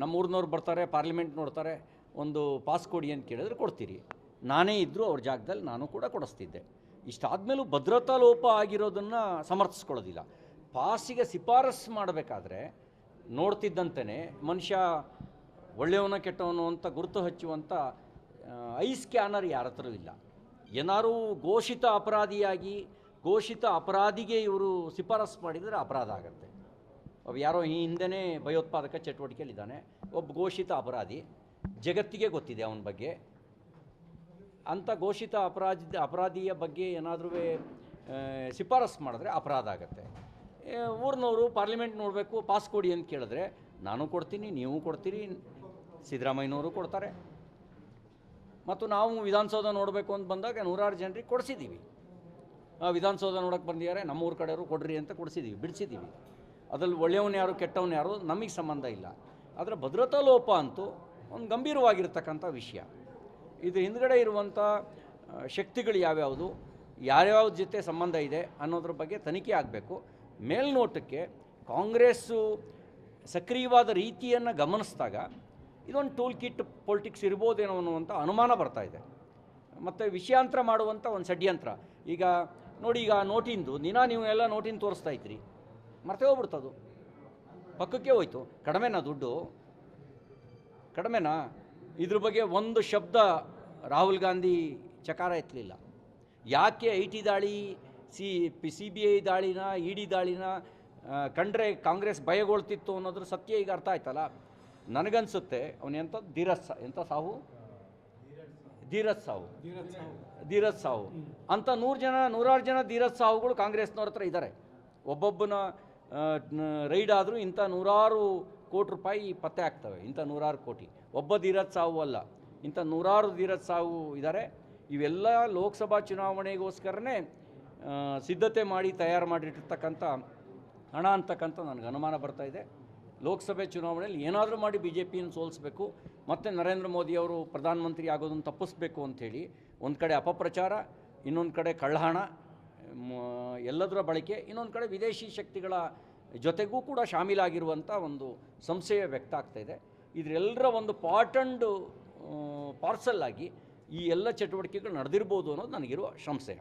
ನಮ್ಮೂರಿನವ್ರು ಬರ್ತಾರೆ ಪಾರ್ಲಿಮೆಂಟ್ ನೋಡ್ತಾರೆ, ಒಂದು ಪಾಸ್ ಕೊಡಿ ಅಂತ ಕೇಳಿದ್ರೆ ಕೊಡ್ತೀರಿ. ನಾನೇ ಇದ್ದರೂ ಅವ್ರ ಜಾಗದಲ್ಲಿ ನಾನು ಕೂಡ ಕೊಡಿಸ್ತಿದ್ದೆ. ಇಷ್ಟಾದಮೇಲೂ ಭದ್ರತಾ ಲೋಪ ಆಗಿರೋದನ್ನು ಸಮರ್ಥಿಸ್ಕೊಳ್ಳೋದಿಲ್ಲ. ಪಾಸಿಗೆ ಶಿಫಾರಸು ಮಾಡಬೇಕಾದ್ರೆ ನೋಡ್ತಿದ್ದಂತೆಯೇ ಮನುಷ್ಯ ಒಳ್ಳೆಯವನ ಕೆಟ್ಟವನು ಅಂತ ಗುರುತು ಹಚ್ಚುವಂಥ ಐ ಸ್ಕ್ಯಾನರ್ ಯಾರ ಹತ್ರ ಇಲ್ಲ. ಏನಾದರೂ ಘೋಷಿತ ಅಪರಾಧಿಯಾಗಿ, ಘೋಷಿತ ಅಪರಾಧಿಗೆ ಇವರು ಶಿಫಾರಸು ಮಾಡಿದರೆ ಅಪರಾಧ ಆಗುತ್ತೆ. ಯಾರೋ ಈ ಹಿಂದೆನೇ ಭಯೋತ್ಪಾದಕ ಚಟುವಟಿಕೆಯಲ್ಲಿದ್ದಾನೆ ಒಬ್ಬ ಘೋಷಿತ ಅಪರಾಧಿ, ಜಗತ್ತಿಗೆ ಗೊತ್ತಿದೆ ಅವನ ಬಗ್ಗೆ. ಅಂಥ ಘೋಷಿತ ಅಪರಾಧ ಅಪರಾಧಿಯ ಬಗ್ಗೆ ಏನಾದರೂ ಶಿಫಾರಸು ಮಾಡಿದ್ರೆ ಅಪರಾಧ ಆಗುತ್ತೆ. ಊರಿನವರು ಪಾರ್ಲಿಮೆಂಟ್ ನೋಡಬೇಕು, ಪಾಸ್ ಕೊಡಿ ಅಂತ ಕೇಳಿದ್ರೆ, ನಾನು ಕೊಡ್ತೀನಿ, ನೀವು ಕೊಡ್ತೀರಿ, ಸಿದ್ದರಾಮಯ್ಯನವರು ಕೊಡ್ತಾರೆ. ಮತ್ತು ನಾವು ವಿಧಾನಸೌಧ ನೋಡಬೇಕು ಅಂತ ಬಂದಾಗ ನೂರಾರು ಜನರಿಗೆ ಕೊಡಿಸಿದ್ದೀವಿ. ವಿಧಾನಸೌಧ ನೋಡೋಕ್ಕೆ ಬಂದಿದ್ದಾರೆ ನಮ್ಮ ನಮ್ಮೂರ ಕಡೆಯವರು ಕೊಡ್ರಿ ಅಂತ ಕೊಡಿಸಿದ್ದೀವಿ, ಬಿಡಿಸಿದ್ದೀವಿ. ಅದ್ರಲ್ಲಿ ಒಳ್ಳೆಯವನು ಯಾರು, ಕೆಟ್ಟವನು ಯಾರು ನಮಗೆ ಸಂಬಂಧ ಇಲ್ಲ. ಆದರೆ ಭದ್ರತಾ ಲೋಪ ಅಂತೂ ಒಂದು ಗಂಭೀರವಾಗಿರ್ತಕ್ಕಂಥ ವಿಷಯ. ಇದು ಹಿಂದ್ಗಡೆ ಇರುವಂಥ ಶಕ್ತಿಗಳು ಯಾವ್ಯಾವುದು ಯಾರ್ಯಾವ ಜೊತೆ ಸಂಬಂಧ ಇದೆ ಅನ್ನೋದ್ರ ಬಗ್ಗೆ ತನಿಖೆ ಆಗಬೇಕು. ಮೇಲ್ನೋಟಕ್ಕೆ ಕಾಂಗ್ರೆಸ್ಸು ಸಕ್ರಿಯವಾದ ರೀತಿಯನ್ನು ಗಮನಿಸಿದಾಗ ಇದೊಂದು ಟೂಲ್ ಕಿಟ್ ಪೊಲಿಟಿಕ್ಸ್ ಇರ್ಬೋದೇನೋ ಅನ್ನುವಂಥ ಅನುಮಾನ ಬರ್ತಾ ಇದೆ. ಮತ್ತು ವಿಷಯಾಂತರ ಮಾಡುವಂಥ ಒಂದು ಷಡ್ಯಂತ್ರ. ಈಗ ನೋಡಿ, ಈಗ ನೋಟಿಂದು, ದಿನ ನೀವು ಎಲ್ಲ ನೋಟಿಂದು ತೋರಿಸ್ತಾ ಇದ್ರಿ. ಮರ್ತೇ ಹೋಗ್ಬಿಡ್ತದು. ಪಕ್ಕಕ್ಕೆ ಹೋಯ್ತು. ಕಡಿಮೆನಾ ದುಡ್ಡು? ಕಡಿಮೆನಾ? ಇದ್ರ ಬಗ್ಗೆ ಒಂದು ಶಬ್ದ ರಾಹುಲ್ ಗಾಂಧಿ ಚಕಾರ ಎತ್ತಲಿಲ್ಲ. ಯಾಕೆ ಐ ಟಿ ದಾಳಿ, C P C B I ದಾಳಿನ, E D ದಾಳಿನ ಕಂಡ್ರೆ ಕಾಂಗ್ರೆಸ್ ಭಯಗೊಳ್ತಿತ್ತು ಅನ್ನೋದ್ರ ಸತ್ಯ ಈಗ ಅರ್ಥ ಆಯ್ತಲ್ಲ? ನನಗನ್ಸುತ್ತೆ, ಅವನು ಎಂಥ ಧೀರಜ್ ಸಾ ಎಂಥ ಸಾವು ಧೀರಜ್ ಸಾವು ಧೀರಜ್ ಸಾವು ಅಂತ ನೂರು ಜನ, ನೂರಾರು ಜನ ಧೀರಜ್ ಸಾವುಗಳು ಕಾಂಗ್ರೆಸ್ನವ್ರ ಹತ್ರ ಇದ್ದಾರೆ ಒಬ್ಬೊಬ್ಬನ ರೈಡ್ ಆದರೂ ಇಂಥ ನೂರಾರು ಕೋಟಿ ರೂಪಾಯಿ ಪತ್ತೆ ಆಗ್ತವೆ, ಇಂಥ ನೂರಾರು ಕೋಟಿ. ಒಬ್ಬ ಧೀರಜ್ ಸಾವು ಅಲ್ಲ. ಇಂಥ ನೂರಾರು ಧೀರಜ್ ಸಾವು ಇದ್ದಾರೆ ಇವೆಲ್ಲ ಲೋಕಸಭಾ ಚುನಾವಣೆಗೋಸ್ಕರನೇ ಸಿದ್ಧತೆ ಮಾಡಿ ತಯಾರು ಮಾಡಿಟ್ಟಿರ್ತಕ್ಕಂಥ ಹಣ ಅಂತಕ್ಕಂಥ ನನಗೆ ಅನುಮಾನ ಬರ್ತಾ ಇದೆ. ಲೋಕಸಭೆ ಚುನಾವಣೆಯಲ್ಲಿ ಏನಾದರೂ ಮಾಡಿ ಬಿ ಜೆ ಪಿಯನ್ನು ಸೋಲಿಸಬೇಕು, ಮತ್ತು ನರೇಂದ್ರ ಮೋದಿಯವರು ಪ್ರಧಾನಮಂತ್ರಿ ಆಗೋದನ್ನು ತಪ್ಪಿಸ್ಬೇಕು ಅಂಥೇಳಿ, ಒಂದು ಕಡೆ ಅಪಪ್ರಚಾರ, ಇನ್ನೊಂದು ಕಡೆ ಕಳ್ಳಹಣ ಎಲ್ಲದರ ಬಳಕೆ ಇನ್ನೊಂದು ಕಡೆ ವಿದೇಶಿ ಶಕ್ತಿಗಳ ಜೊತೆಗೂ ಕೂಡ ಶಾಮೀಲಾಗಿರುವಂಥ ಒಂದು ಸಂಶಯ ವ್ಯಕ್ತ ಆಗ್ತಾ ಇದೆ. ಇದರೆಲ್ಲರ ಒಂದು ಪಾರ್ಟ್ ಆ್ಯಂಡ್ ಪಾರ್ಸಲ್ ಆಗಿ ಈ ಎಲ್ಲ ಚಟುವಟಿಕೆಗಳು ನಡೆದಿರ್ಬೋದು ಅನ್ನೋದು ನನಗಿರುವ ಸಂಶಯ.